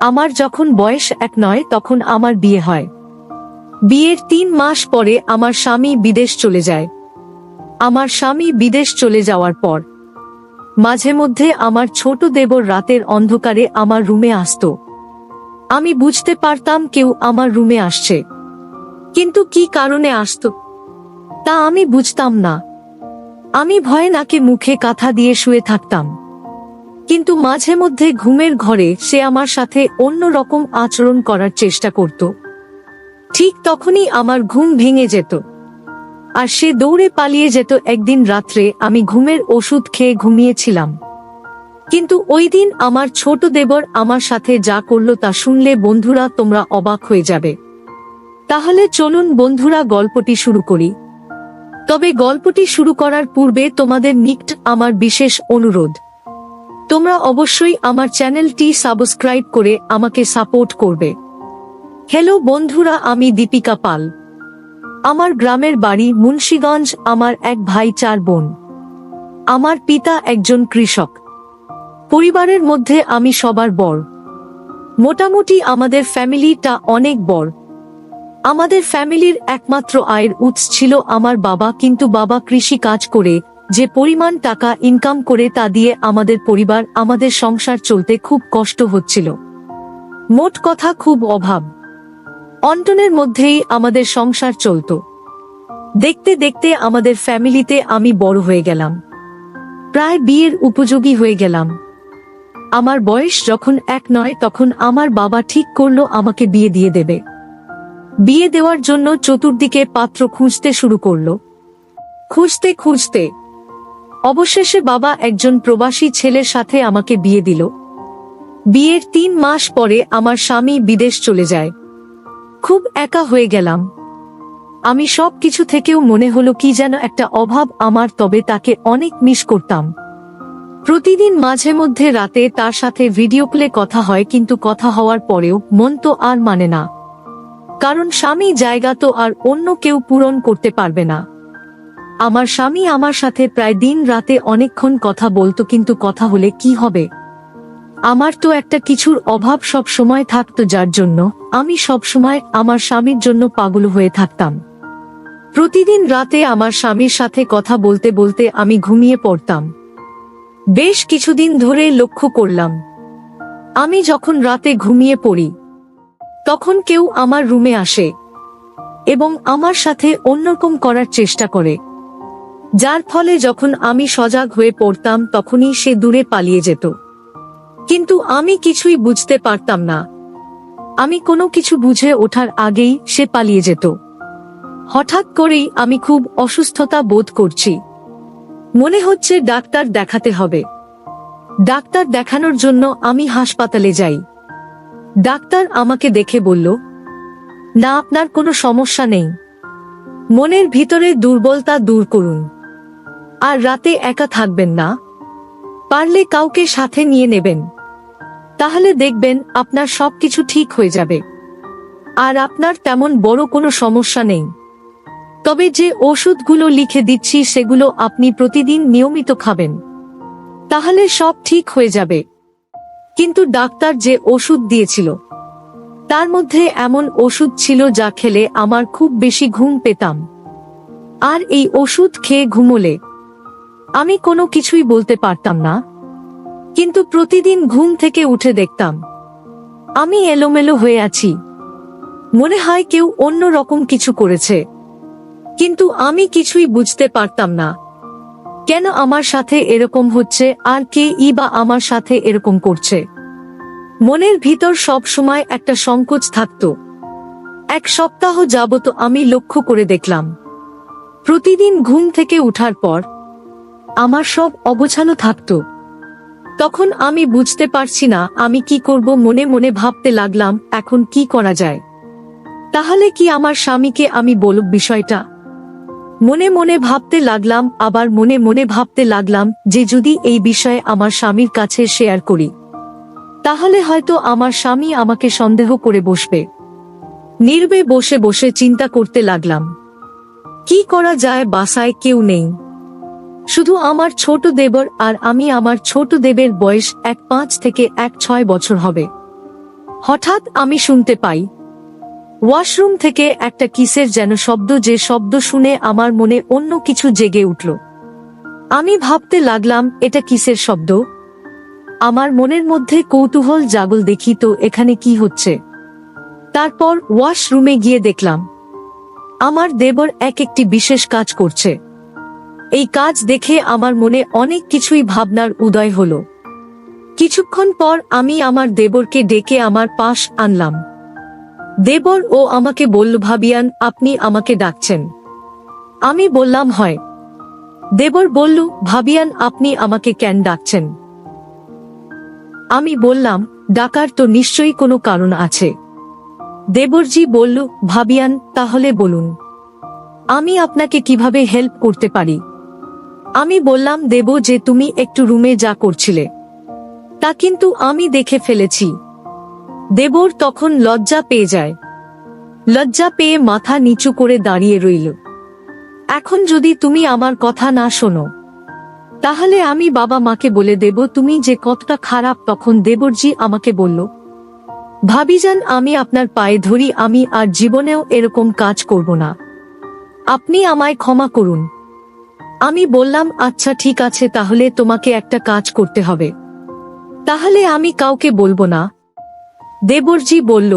আমার যখন বয়স এক নয়, তখন আমার বিয়ে হয়। বিয়ের তিন মাস পরে আমার স্বামী বিদেশ চলে যায়। আমার স্বামী বিদেশ চলে যাওয়ার পর, মাঝে মধ্যে আমার ছোট দেবর রাতের অন্ধকারে আমার রুমে আসতো। আমি বুঝতে পারতাম কেউ আমার রুমে আসছে। কিন্তু কি কারণে আসতো, তা আমি বুঝতাম না। আমি ভয়ে নাকে মুখে কাঁথা দিয়ে শুয়ে থাকতাম। কিন্তু মাঝে মধ্যে ঘুমের ঘরে সে আমার সাথে অন্য রকম আচরণ করার চেষ্টা করত। ঠিক তখনই আমার ঘুম ভেঙে যেত। আর সে দৌড়ে পালিয়ে যেত একদিন রাত্রে, আমি ঘুমের ওষুধ খেয়ে ঘুমিয়েছিলাম। কিন্তু ওই দিন আমার ছোট দেবর আমার সাথে যা করল তা শুনলে বন্ধুরা তোমরা অবাক হয়ে যাবে। তাহলে চলুন বন্ধুরা গল্পটি শুরু করি। তবে গল্পটি শুরু করার পূর্বে তোমাদের নিকট আমার বিশেষ অনুরোধ। তোমরা অবশ্যই আমার চ্যানেলটি সাবস্ক্রাইব করে আমাকে সাপোর্ট করবে। হ্যালো বন্ধুরা, আমি দীপিকা পাল। আমার গ্রামের বাড়ি মুন্সীগঞ্জ, আমার এক ভাই চার বোন। আমার পিতা একজন কৃষক। পরিবারের মধ্যে আমি সবার বড় মোটামুটি আমাদের ফ্যামিলিটা অনেক বড় আমাদের ফ্যামিলির একমাত্র আয়ের উৎস ছিল আমার বাবা, কিন্তু বাবা কৃষি কাজ করে যে পরিমাণ টাকা ইনকাম করে তা দিয়ে আমাদের পরিবার, আমাদের সংসার চলতে খুব কষ্ট হচ্ছিল। মোট কথা খুব অভাব। অন্টনের মধ্যেই আমাদের সংসার চলত। দেখতে দেখতে আমাদের ফ্যামিলিতে আমি বড় হয়ে গেলাম। প্রায় বিয়ের উপযোগী হয়ে গেলাম। আমার বয়স যখন এক নয়, তখন আমার বাবা ঠিক করল আমাকে বিয়ে দিয়ে দেবে। বিয়ে দেওয়ার জন্য চতুর্দিকে পাত্র খুঁজতে শুরু করল। খুঁজতে খুঁজতে অবশেষে বাবা একজন প্রবাসী ছেলের সাথে আমাকে বিয়ে দিল। বিয়ের তিন মাস পরে আমার স্বামী বিদেশ চলে যায়। খুব একা হয়ে গেলাম। আমি সব কিছু থেকেও মনে হলো কি যেন একটা অভাব আমার, তবে তাকে অনেক মিস করতাম। প্রতিদিন মাঝে মধ্যে রাতে তার সাথে ভিডিও কলে কথা হয়, কিন্তু কথা হওয়ার পরেও মন তো আর মানে না। কারণ স্বামী জায়গা তো আর অন্য কেউ পূরণ করতে পারবে না। আমার স্বামী আমার সাথে প্রায় দিন রাতে অনেকক্ষণ কথা বলতো, কিন্তু কথা হলে কি হবে? আমার তো একটা কিছুর অভাব সব সময় থাকতো যার জন্য আমি সব সময় আমার স্বামীর জন্য পাগল হয়ে থাকতাম। প্রতিদিন রাতে আমার স্বামীর সাথে কথা বলতে বলতে আমি ঘুমিয়ে পড়তাম। বেশ কিছুদিন ধরে লক্ষ্য করলাম, আমি যখন রাতে ঘুমিয়ে পড়ি, তখন কেউ আমার রুমে আসে এবং আমার সাথে অন্যরকম করার চেষ্টা করে। যার ফলে যখন আমি সজাগ হয়ে পড়তাম তখনই সে দূরে পালিয়ে যেত। কিন্তু আমি কিছুই বুঝতে পারতাম না। আমি কোনো কিছু বুঝে ওঠার আগেই সে পালিয়ে যেত। হঠাৎ করেই আমি খুব অসুস্থতা বোধ করছি। মনে হচ্ছে ডাক্তার দেখাতে হবে। ডাক্তার দেখানোর জন্য আমি হাসপাতালে যাই। ডাক্তার আমাকে দেখে বলল, না, আপনার কোনো সমস্যা নেই। মনের ভিতরে দুর্বলতা দূর করুন। আর রাতে একা থাকবেন না। পারলে কাউকে সাথে নিয়ে নেবেন। তাহলে দেখবেন আপনার সব কিছু ঠিক হয়ে যাবে। আর আপনার তেমন বড় কোনো সমস্যা নেই। তবে যে ওষুধগুলো লিখে দিচ্ছি সেগুলো আপনি প্রতিদিন নিয়মিত খাবেন। তাহলে সব ঠিক হয়ে যাবে। কিন্তু ডাক্তার যে ওষুধ দিয়েছিল, তার মধ্যে এমন ওষুধ ছিল যা খেলে আমার খুব বেশি ঘুম পেতাম। আর এই ওষুধ খেয়ে ঘুমোলে আমি কোনো কিছুই বলতে পারতাম না। কিন্তু প্রতিদিন ঘুম থেকে উঠে দেখতাম। আমি এলোমেলো হয়ে আছি। মনে হয় কেউ অন্য রকম কিছু করেছে। কিন্তু আমি কিছুই বুঝতে পারতাম না। কেন আমার সাথে এরকম হচ্ছে আর কে ই বা আমার সাথে এরকম করছে? মনের ভিতর সব সময় একটা সংকোচ থাকত। এক সপ্তাহ যাবত আমি লক্ষ্য করে দেখলাম। প্রতিদিন ঘুম থেকে উঠার পর আমার সব অগোছালো থাকত। তখন আমি বুঝতে পারছি না আমি কি করব মনে মনে ভাবতে লাগলাম, এখন কি করা যায়? তাহলে কি আমার স্বামীকে আমি বলব বিষয়টা? মনে মনে ভাবতে লাগলাম, আবার মনে মনে ভাবতে লাগলাম যে যদি এই বিষয়ে আমার স্বামীর কাছে শেয়ার করি, তাহলে হয়তো আমার স্বামী আমাকে সন্দেহ করে বসবে। নির্বে বসে বসে চিন্তা করতে লাগলাম। কি করা যায়, বাসায় কেউ নেই। শুধু আমার ছোট দেবর আর আমি আমার ছোট দেবের বয়স এক পাঁচ থেকে এক ছয় বছর হবে। হঠাৎ আমি শুনতে পাই। ওয়াশরুম থেকে একটা কিসের যেন শব্দ, যে শব্দ শুনে আমার মনে অন্য কিছু জেগে উঠল। আমি ভাবতে লাগলাম, এটা কিসের শব্দ? আমার মনের মধ্যে কৌতূহল জাগল দেখি তো এখানে কি হচ্ছে। তারপর ওয়াশরুমে গিয়ে দেখলাম, আমার দেবর এক একটি বিশেষ কাজ করছে। এই কাজ দেখে আমার মনে অনেক কিছুই ভাবনার উদয় হল। কিছুক্ষণ পর আমি আমার দেবরকে ডেকে আমার পাশ আনলাম। দেবর ও আমাকে বলল, ভাবিয়ান, আপনি আমাকে ডাকছেন। আমি বললাম, হয়। দেবর বলল, ভাবিয়ান, আপনি আমাকে কেন ডাকছেন? আমি বললাম, ডাকার তো নিশ্চয়ই কোনো কারণ আছে। দেবরজি বলল, ভাবিয়ান, তাহলে বলুন। আমি আপনাকে কীভাবে হেল্প করতে পারি? আমি বললাম দেব যে তুমি একটু রুমে যা করছিলে। তা কিন্তু আমি দেখে ফেলেছি। দেবর তখন লজ্জা পেয়ে যায়। লজ্জা পেয়ে মাথা নিচু করে দাঁড়িয়ে রইল। এখন যদি তুমি আমার কথা না শোনো, তাহলে আমি বাবা মাকে বলে দেব, তুমি যে কতটা খারাপ তখন দেবরজি আমাকে বলল, ভাবিজান, আমি আপনার পায়ে ধরি, আমি আর জীবনেও এরকম কাজ করব না। আপনি আমায় ক্ষমা করুন। আমি বললাম আচ্ছা ঠিক আছে, তাহলে তোমাকে একটা কাজ করতে হবে। তাহলে আমি কাউকে বলব না। দেবরজি বলল,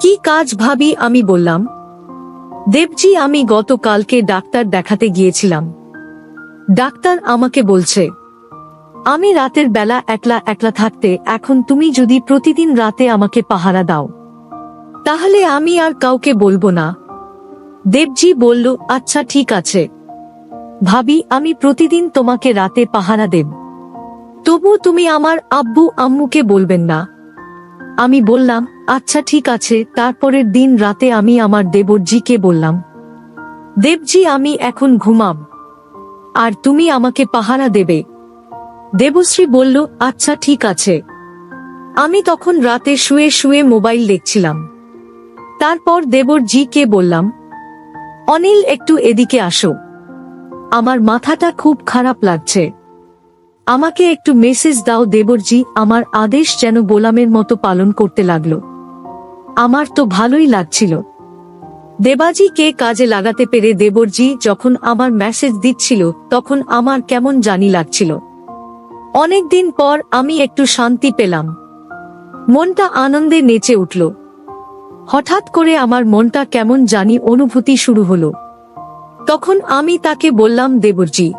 কি কাজ ভাবি? আমি বললাম, দেবজি, আমি গতকালকে ডাক্তার দেখাতে গিয়েছিলাম। ডাক্তার আমাকে বলছে, আমি রাতের বেলা একলা একলা থাকতে, এখন তুমি যদি প্রতিদিন রাতে আমাকে পাহারা দাও, তাহলে আমি আর কাউকে বলব না। দেবজি বলল আচ্ছা ঠিক আছে। ভাবি, আমি প্রতিদিন তোমাকে রাতে পাহারা দেব। তবু তুমি আমার আব্বু, আম্মুকে বলবেন না। আমি বললাম আচ্ছা ঠিক আছে, তারপরের দিন রাতে আমি আমার দেবরজিকে বললাম, দেবজি, আমি এখন ঘুমাব। আর তুমি আমাকে পাহারা দেবে। দেবশ্রী বলল আচ্ছা ঠিক আছে। আমি তখন রাতে শুয়ে শুয়ে মোবাইল দেখছিলাম। তারপর দেবরজিকে বললাম, অনিল, একটু এদিকে আসো। আমার মাথাটা খুব খারাপ লাগছে। আমাকে একটু মেসেজ দাও দেবরজি, আমার আদেশ যেন গোলামের মতো পালন করতে লাগল। আমার তো ভালোই লাগছিল। দেবাজিকে কাজে লাগাতে পেরে দেবরজি যখন আমার মেসেজ দিচ্ছিল, তখন আমার কেমন জানি লাগছিল। অনেকদিন পর আমি একটু শান্তি পেলাম। মনটা আনন্দে নেচে উঠল। হঠাৎ করে আমার মনটা কেমন জানি অনুভূতি শুরু হলো। তখন আমি তাকে বললাম, দেবরজি,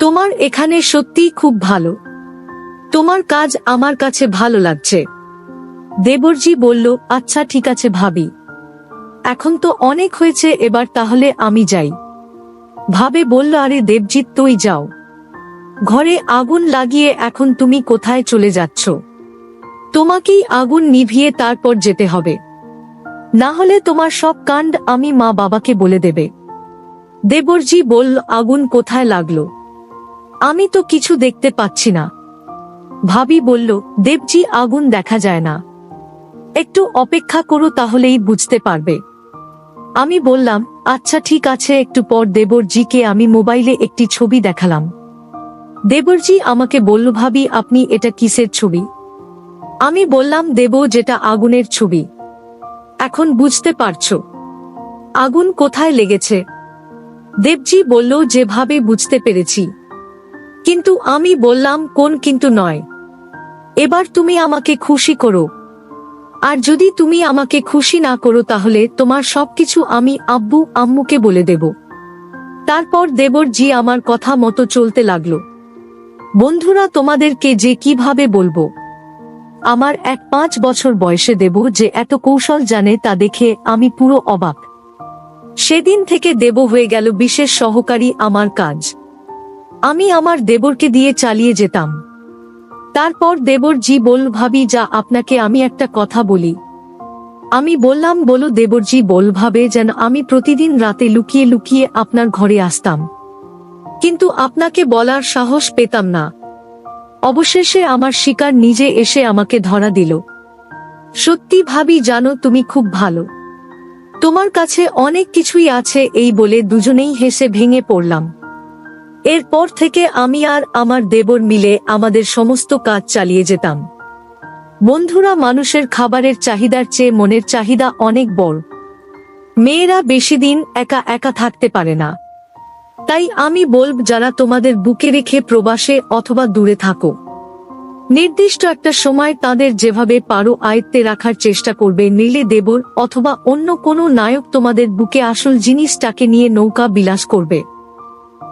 তোমার এখানে সত্যিই খুব ভালো। তোমার কাজ আমার কাছে ভালো লাগছে। দেবরজি বলল আচ্ছা ঠিক আছে ভাবি। এখন তো অনেক হয়েছে, এবার তাহলে আমি যাই। ভাবে বলল, আরে দেবজিৎ তুই যাও। ঘরে আগুন লাগিয়ে এখন তুমি কোথায় চলে যাচ্ছ? তোমাকেই আগুন নিভিয়ে তারপর যেতে হবে। না হলে তোমার সব কাণ্ড আমি মা বাবাকে বলে দেবে। দেবরজি বলল, আগুন কোথায় লাগল? আমি তো কিছু দেখতে পাচ্ছি না। ভাবি বলল, দেবজি, আগুন দেখা যায় না। একটু অপেক্ষা করো, তাহলেই বুঝতে পারবে। আমি বললাম আচ্ছা ঠিক আছে, একটু পর দেবরজিকে আমি মোবাইলে একটি ছবি দেখালাম। দেবরজি আমাকে বলল, ভাবি, আপনি এটা কিসের ছবি? আমি বললাম, দেব, যেটা আগুনের ছবি। এখন বুঝতে পারছ। আগুন কোথায় লেগেছে? দেবজি বলল, যেভাবে বুঝতে পেরেছি। কিন্তু আমি বললাম, কোন কিন্তু নয়। এবার তুমি আমাকে খুশি করো। আর যদি তুমি আমাকে খুশি না করো, তাহলে তোমার সবকিছু আমি আব্বু, আম্মুকে বলে দেব। তারপর দেবর জি আমার কথা মতো চলতে লাগল। বন্ধুরা, তোমাদেরকে যে কীভাবে বলব? আমার এক পাঁচ বছর বয়সে দেব যে এত কৌশল জানে, তা দেখে আমি পুরো অবাক। সেদিন থেকে দেব হয়ে গেল বিশেষ সহকারী আমার কাজ। আমি আমার দেবরকে দিয়ে চালিয়ে যেতাম। তারপর দেবর জি বল ভাবি, যা, আপনাকে আমি একটা কথা বলি। আমি বললাম, বলো দেবরজি, বল, ভাবে, যেন আমি প্রতিদিন রাতে লুকিয়ে লুকিয়ে আপনার ঘরে আসতাম। কিন্তু আপনাকে বলার সাহস পেতাম না। অবশেষে আমার শিকার নিজে এসে আমাকে ধরা দিল। সত্যি, ভাবি, জানো, তুমি খুব ভালো। তোমার কাছে অনেক কিছুই আছে এই বলে দুজনেই হেসে ভেঙে পড়লাম। এরপর থেকে আমি আর আমার দেবর মিলে আমাদের সমস্ত কাজ চালিয়ে যেতাম। বন্ধুরা মানুষের খাবারের চাহিদার চেয়ে মনের চাহিদা অনেক বড়। মেয়েরা বেশি দিন একা একা থাকতে পারে না। তাই আমি বলব, যারা তোমাদের বুকে রেখে প্রবাসে অথবা দূরে থাকো। নির্দিষ্ট একটা সময় তাদের যেভাবে পারো আয়ত্তে রাখার চেষ্টা করবে নীলে দেবর অথবা অন্য কোনো নায়ক তোমাদের বুকে আসল জিনিসটাকে নিয়ে নৌকা বিলাস করবে।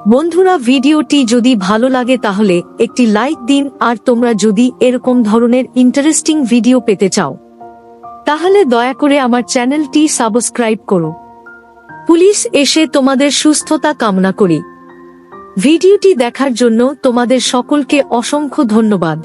বন্ধুরা, ভিডিওটি যদি ভালো লাগে তাহলে একটি লাইক দিন আর তোমরা যদি এরকম ধরনের ইন্টারেস্টিং ভিডিও পেতে চাও, তাহলে দয়া করে আমার চ্যানেলটি সাবস্ক্রাইব করো। পুলিশ এসে তোমাদের সুস্থতা কামনা করি। ভিডিওটি দেখার জন্য তোমাদের সকলকে অসংখ্য ধন্যবাদ।